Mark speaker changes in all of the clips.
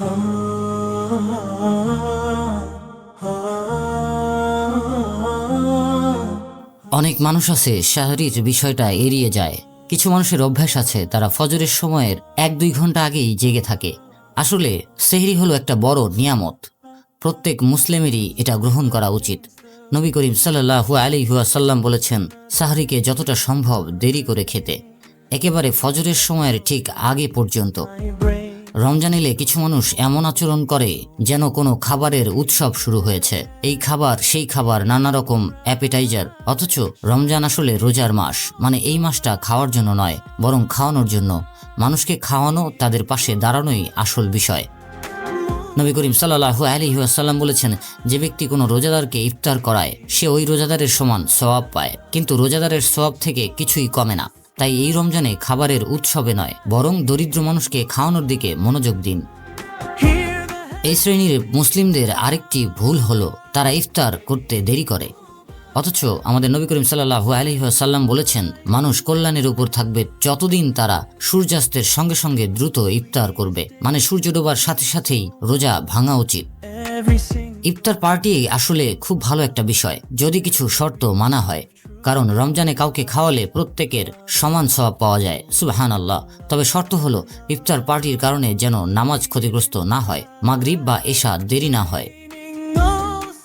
Speaker 1: অনেক মানুষ আছে, শাহরির বিষয়টা এড়িয়ে যায়। কিছু মানুষের অভ্যাস আছে, তারা ফজরের সময়ের এক দুই ঘণ্টা আগেই জেগে থাকে। আসলে, সেহরি হলো একটা বড় নিয়ামত। প্রত্যেক মুসলিমেরই এটা গ্রহণ করা উচিত। নবী করিম সাল্লাহু আলিহাসাল্লাম বলেছেন, সাহরিকে যতটা সম্ভব দেরি করে খেতে। একেবারে ফজরের সময়ের ঠিক আগে পর্যন্ত। রমজান এলে কিছু মানুষ এমন আচরণ করে যেন কোনো খাবারের উৎসব শুরু হয়েছে। এই খাবার, সেই খাবার নানা রকম অ্যাপেটাইজার। অথচ রমজান আসলে রোজার মাস। মানে এই মাসটা খাওয়ার জন্য নয়, বরং খাওয়ানোর জন্য। মানুষকে খাওয়ানো তাদের পাশে দাঁড়ানোই আসল বিষয়। নবী করিম সাল্লাহু আলহি আসাল্লাম বলেছেন, যে ব্যক্তি কোনো রোজাদারকে ইফতার করায়, সে ওই রোজাদারের সমান সওয়াব পায়। কিন্তু রোজাদারের সওয়াব থেকে কিছুই কমে না। তাই এই রমজানে খাবারের উৎসবে নয় বরং দরিদ্র মানুষকে খাওয়ানোর দিকে মনোযোগ দিন। এই শ্রেণির মুসলিমদের আরেকটি ভুল হলো তারা ইফতার করতে দেরি করে। অথচ আমাদের নবী করিম সাল্লাহু আলহিহাসাল্লাম বলেছেন মানুষ কল্যাণের উপর থাকবে যতদিন তারা সূর্যাস্তের সঙ্গে সঙ্গে দ্রুত ইফতার করবে। মানে সূর্য ডোবার সাথে সাথেই রোজা ভাঙা উচিত। ইফতার পার্টি আসলে খুব ভালো একটা বিষয় যদি কিছু শর্ত মানা হয়। কারণ রমজানে কাউকে খাওয়ালে প্রত্যেকের সমান স্বভাব পাওয়া যায়। সুবাহান আল্লাহ তবে শর্ত হলো, ইফতার পার্টির কারণে যেন নামাজ ক্ষতিগ্রস্ত না হয়, মাগরিব বা এশা দেরি না হয়।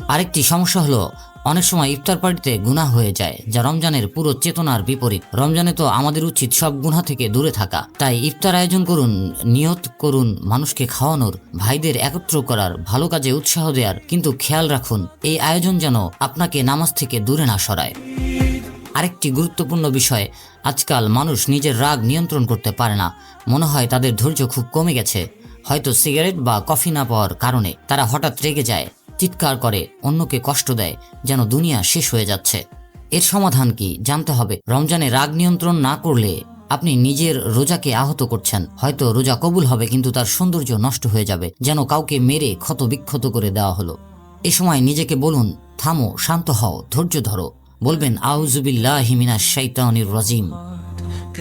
Speaker 1: আরেকটি সমস্যা হলো, অনেক সময় ইফতার পার্টিতে গুণা হয়ে যায়, যা রমজানের পুরো চেতনার বিপরীত। রমজানে তো আমাদের উচিত সব গুণা থেকে দূরে থাকা। তাই ইফতার আয়োজন করুন, নিয়ত করুন, মানুষকে খাওয়ানোর, ভাইদের একত্র করার, ভালো কাজে উৎসাহ দেওয়ার। কিন্তু খেয়াল রাখুন, এই আয়োজন যেন আপনাকে নামাজ থেকে দূরে না সরায়। আরেকটি গুরুত্বপূর্ণ বিষয়, আজকাল মানুষ নিজের রাগ নিয়ন্ত্রণ করতে পারে না। মনে হয় তাদের ধৈর্য খুব কমে গেছে। হয়তো সিগারেট বা কফি না পাওয়ার কারণে তারা হঠাৎ রেগে যায়, চিৎকার করে, অন্যকে কষ্ট দেয়, যেন দুনিয়া শেষ হয়ে যাচ্ছে। এর সমাধান কি? জানতে হবে। রমজানে রাগ নিয়ন্ত্রণ না করলে আপনি নিজের রোজাকে আহত করছেন। হয়তো রোজা কবুল হবে, কিন্তু তার সৌন্দর্য নষ্ট হয়ে যাবে, যেন কাউকে মেরে ক্ষত বিক্ষত করে দেওয়া হলো। এ সময় নিজেকে বলুন, থামো, শান্ত হও, ধৈর্য ধরো। বলবেন আউজুবিল্লাহ হিমিনা শৈতানির রাজিম।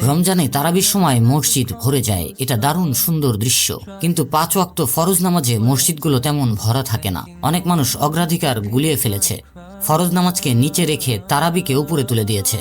Speaker 1: রমজানে তারাবির সময় মসজিদ ভরে যায়, এটা দারুণ সুন্দর দৃশ্য। কিন্তু পাঁচ ওয়াক্ত ফরজ নামাজে মসজিদগুলো তেমন ভরা থাকে না। অনেক মানুষ অগ্রাধিকার গুলিয়ে ফেলেছে। ফরজ নামাজকে নিচে রেখে তারাবিকে উপরে তুলে দিয়েছে।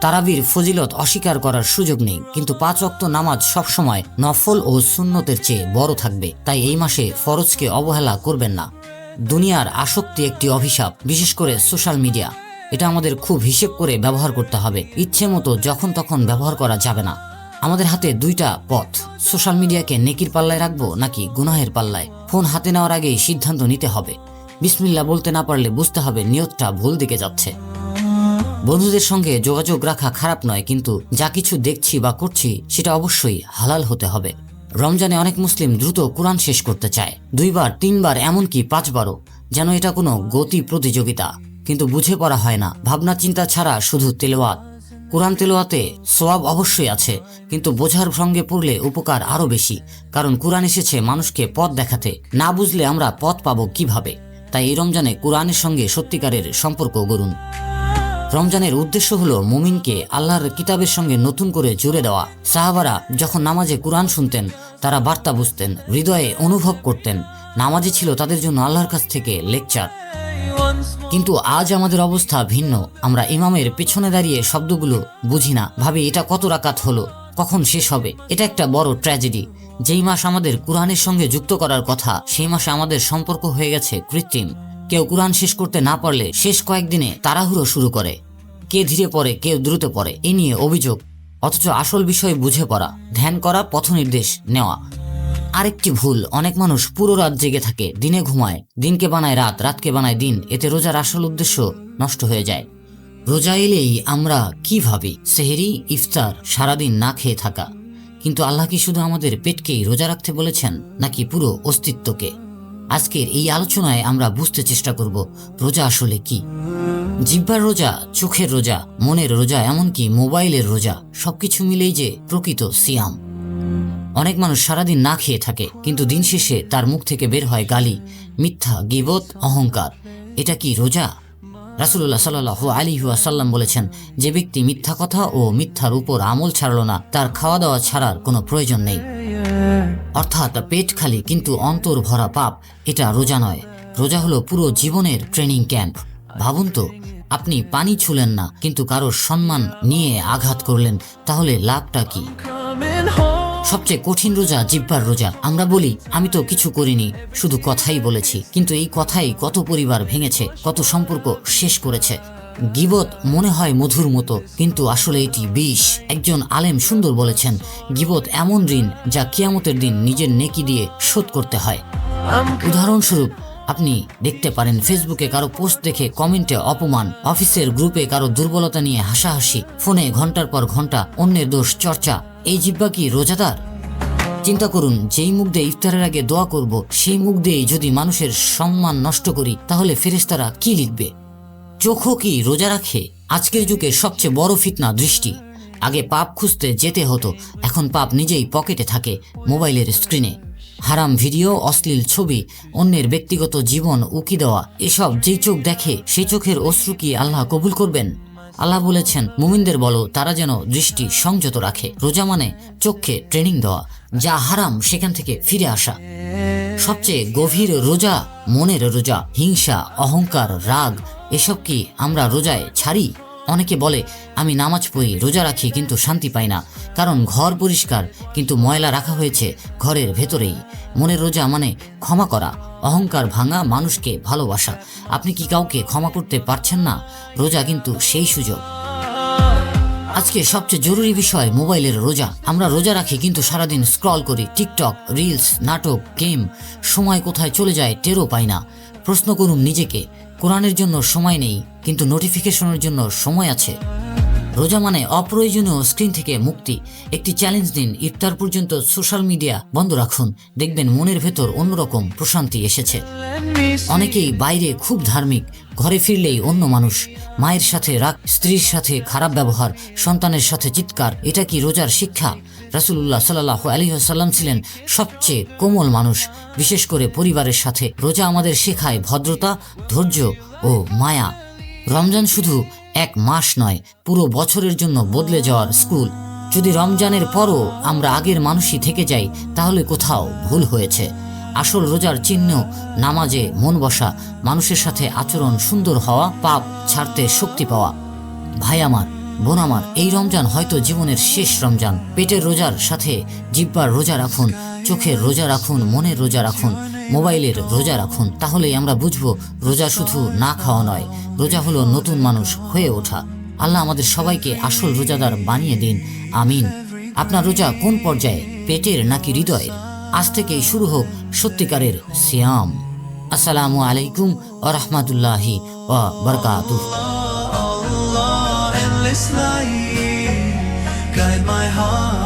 Speaker 1: তারাবির ফজিলত অস্বীকার করার সুযোগ নেই, কিন্তু পাঁচ অক্ত নামাজ সবসময় নফল ও সুন্নতের চেয়ে বড় থাকবে। তাই এই মাসে ফরজকে অবহেলা করবেন না। দুনিয়ার আসক্তি একটি অভিশাপ, বিশেষ করে সোশ্যাল মিডিয়া। এটা আমাদের খুব হিসেব করে ব্যবহার করতে হবে। ইচ্ছে মতো যখন তখন ব্যবহার করা যাবে না। আমাদের হাতে দুইটা পথ। সোশ্যাল মিডিয়াকে নেকির পাল্লায় রাখব নাকি গুনাহের পাল্লায়? ফোন হাতে নেওয়ার আগেই সিদ্ধান্ত নিতে হবে। বিসমিল্লা বলতে না পারলে বুঝতে হবে নিয়তটা ভুল দিকে যাচ্ছে। বন্ধুদের সঙ্গে যোগাযোগ রাখা খারাপ নয়, কিন্তু যা কিছু দেখছি বা করছি, সেটা অবশ্যই হালাল হতে হবে। রমজানে অনেক মুসলিম দ্রুত কোরআন শেষ করতে চায়। দুইবার, তিনবার, এমনকি পাঁচবারও। যেন এটা কোনো গতি প্রতিযোগিতা। কিন্তু বুঝে পড়া হয় না। ভাবনা চিন্তা ছাড়া শুধু তেলোয়াত। কোরআন তেলোয়াতে সোয়াব অবশ্যই আছে, কিন্তু বোঝার সঙ্গে পড়লে উপকার আরও বেশি, কারণ কোরআন এসেছে মানুষকে পথ দেখাতে। না বুঝলে আমরা পথ পাবো কীভাবে? তাই এই রমজানে কোরআনের সঙ্গে সত্যিকারের সম্পর্ক গড়ুন। রমজানের উদ্দেশ্য হলো মুমিনকে আল্লাহর কিতাবের সঙ্গে নতুন করে জুড়ে দেওয়া। সাহাবারা যখন নামাজে কোরআন শুনতেন, তারা বার্তা বুঝতেন, হৃদয়ে অনুভব করতেন। নামাজই ছিল তাদের জন্য আল্লাহর কাছ থেকে লেকচার। কিন্তু আজ আমাদের অবস্থা ভিন্ন। আমরা ইমামের পেছনে দাঁড়িয়ে শব্দগুলো বুঝি না। ভাবি, এটা কত রাকাত হলো? কখন শেষ হবে? এটা একটা বড় ট্র্যাজেডি। যেই মাস আমাদের কোরআনের সঙ্গে যুক্ত করার কথা, সেই মাসে আমাদের সম্পর্ক হয়ে গেছে কৃত্রিম। কেউ কোরআন শেষ করতে না পারলে শেষ কয়েকদিনে তাড়াহুড়ো শুরু করে। কে ধীরে পড়ে কেউ দ্রুত পড়ে, এ নিয়ে অভিযোগ। অথচ আসল বিষয় বুঝে পড়া, ধ্যান করা, পথনির্দেশ নেওয়া। আরেকটি ভুল। অনেক মানুষ পুরো রাত জেগে থাকে, দিনে ঘুমায়, দিনকে বানায় রাত, রাতকে বানায় দিন। এতে রোজার আসল উদ্দেশ্য নষ্ট হয়ে যায়। রোজা এলেই আমরা কি ভাবি? সেহেরি, ইফতার, সারাদিন না খেয়ে থাকা। কিন্তু আল্লাহ কি শুধু আমাদের পেটকেই রোজা রাখতে বলেছেন, নাকি পুরো অস্তিত্বকে? আজকের এই আলোচনায় আমরা বুঝতে চেষ্টা করব, রোজা আসলে কি? জিব্বার রোজা, চোখের রোজা, মনের রোজা, এমনকি মোবাইলের রোজা, সবকিছু মিলেই যে প্রকৃত সিয়াম। অনেক মানুষ সারাদিন না খেয়ে থাকে, কিন্তু দিন শেষে তার মুখ থেকে বের হয় গালি, মিথ্যা, গিবত, অহংকার। এটা কি রোজা? রাসুল্লাহ সাল্লাহ আলী সাল্লাম বলেছেন, যে ব্যক্তি মিথ্যা কথা ও মিথ্যার উপর আমল ছাড়ল না, তার খাওয়া দাওয়া ছাড়ার কোনো প্রয়োজন নেই। অর্থাৎ পেট খালি কিন্তু অন্তর ভরা পাপ, এটা রোজা নয়। রোজা হলো পুরো জীবনের ট্রেনিং ক্যাম্প ভাবুন তো, আপনি পানি ছুলেন না, কিন্তু কারোর সম্মান নিয়ে আঘাত করলেন, তাহলে লাভটা কি. সবচেয়ে কঠিন রোজা জিব্বার রোজা। আমরা বলি, আমি তো কিছু করিনি, শুধু কথাই বলেছি। কিন্তু এই কথাই কত পরিবার ভেঙেছে, কত সম্পর্ক শেষ করেছে। গিবত মনে হয় মধুর মতো, কিন্তু আসলে এটি বিষ। একজন আলেম সুন্দর বলেছেন, গিবত এমন ঋণ যা কিয়ামতের দিন নিজের নেকি দিয়ে শোধ করতে হয়। উদাহরণস্বরূপ, আপনি দেখতে পারেন ফেসবুকে কারও পোস্ট দেখে কমেন্টে অপমান, অফিসের গ্রুপে কারও দুর্বলতা নিয়ে হাসাহাসি, ফোনে ঘণ্টার পর ঘণ্টা অন্যের দোষ চর্চা এই জিব্বা কি রোজাদার? চিন্তা করুন, যেই মুখ দিয়ে ইফতারের আগে দোয়া করব, সেই মুখ দিয়েই যদি মানুষের সম্মান নষ্ট করি, তাহলে ফেরেস্তারা কি লিখবে? চোখও কি রোজা রাখে? আজকের যুগে সবচেয়ে বড় ফিতনা দৃষ্টি। আগে পাপ খুঁজতে যেতে হতো, এখন পাপ নিজেই পকেটে থাকে, মোবাইলের স্ক্রিনে। হারাম ভিডিও, অশ্লীল ছবি, অন্যের ব্যক্তিগত জীবন উকি দেওয়া, এসব যেই চোখ দেখে, সেই চোখের অশ্রু কি আল্লাহ কবুল করবেন? আল্লাহ বলেছেন, মুমিনদের বলো, তারা যেন দৃষ্টি সংযত রাখে। রোজা মানে চোখকে ট্রেনিং দেওয়া, যা হারাম সেখান থেকে ফিরে আসা। সবচেয়ে গভীর রোজা মনের রোজা, হিংসা, অহংকার, রাগ, এসব কি আমরা রোজায় ছাড়ি? অনেকে বলে, আমি নামাজ পড়ি, রোজা রাখি কিন্তু শান্তি পাই না। কারণ ঘর পরিষ্কার, কিন্তু ময়লা রাখা হয়েছে ঘরের ভেতরেই। মনের রোজা মানে ক্ষমা করা, অহংকার ভাঙা মানুষকে ভালোবাসা। আপনি কি কাউকে ক্ষমা করতে পারছেন না? রোজা কিন্তু সেই সুযোগ। আজকে সবচেয়ে জরুরি বিষয় মোবাইলের রোজা। আমরা রোজা রাখি কিন্তু সারাদিন স্ক্রল করি টিকটক, রিলস, নাটক, গেম। সময় কোথায় চলে যায় টেরও পাই না। প্রশ্ন করুন নিজেকে। কোরআনের জন্য সময় নেই, কিন্তু নোটিফিকেশনের জন্য সময় আছে। রোজা মানে অপ্রয়োজনীয় স্ক্রিন থেকে মুক্তি। একটি চ্যালেঞ্জ দিন, ইফতার পর্যন্ত সোশ্যাল মিডিয়া বন্ধ রাখুন। দেখবেন মনের ভেতর অন্যরকম প্রশান্তি এসেছে. অনেকেই বাইরে খুব ধার্মিক, ঘরে ফিরলেই অন্য মানুষ, মায়ের সাথে রাগ, স্ত্রীর সাথে খারাপ ব্যবহার, সন্তানের সাথে চিৎকার, এটা কি রোজার শিক্ষা? রাসুল্লাহ সাল্লাহ আলী সাল্লাম ছিলেন সবচেয়ে কোমল মানুষ। বিশেষ করে পরিবারের সাথে রোজা আমাদের শেখায় ভদ্রতা, ধৈর্য ও মায়া। রমজান শুধু এক মাস নয়, পুরো বছরের জন্য বদলে যাওয়ার স্কুল। যদি রমজানের পরও আমরা আগের মানুষই থেকে যাই, তাহলে কোথাও ভুল হয়েছে। আসল রোজার চিহ্ন, নামাজে মন বসা, মানুষের সাথে আচরণ সুন্দর হওয়া, পাপ ছাড়তে শক্তি পাওয়া। ভাই আমার, বোন আমার, এই রমজান হয়তো জীবনের শেষ রমজান। পেটের রোজার সাথে জিব্বার রোজা রাখুন, চোখের রোজা রাখুন, মনের রোজা রাখুন। মোবাইলের রোজা রাখুন তাহলেই আমরা বুঝব রোজা শুধু না খাওয়া নয় রোজা হলো নতুন মানুষ হয়ে ওঠা। আল্লাহ আমাদের সবাইকে আসল রোজাদার বানিয়ে দিন আমিন। আপনার রোজা কোন পর্যায়ে পেটের নাকি হৃদয়ের? আজ থেকেই শুরু হোক সত্যিকারের সিয়াম। আসসালামু আলাইকুম ও রহমতুল্লাহি ও
Speaker 2: light, guide my heart.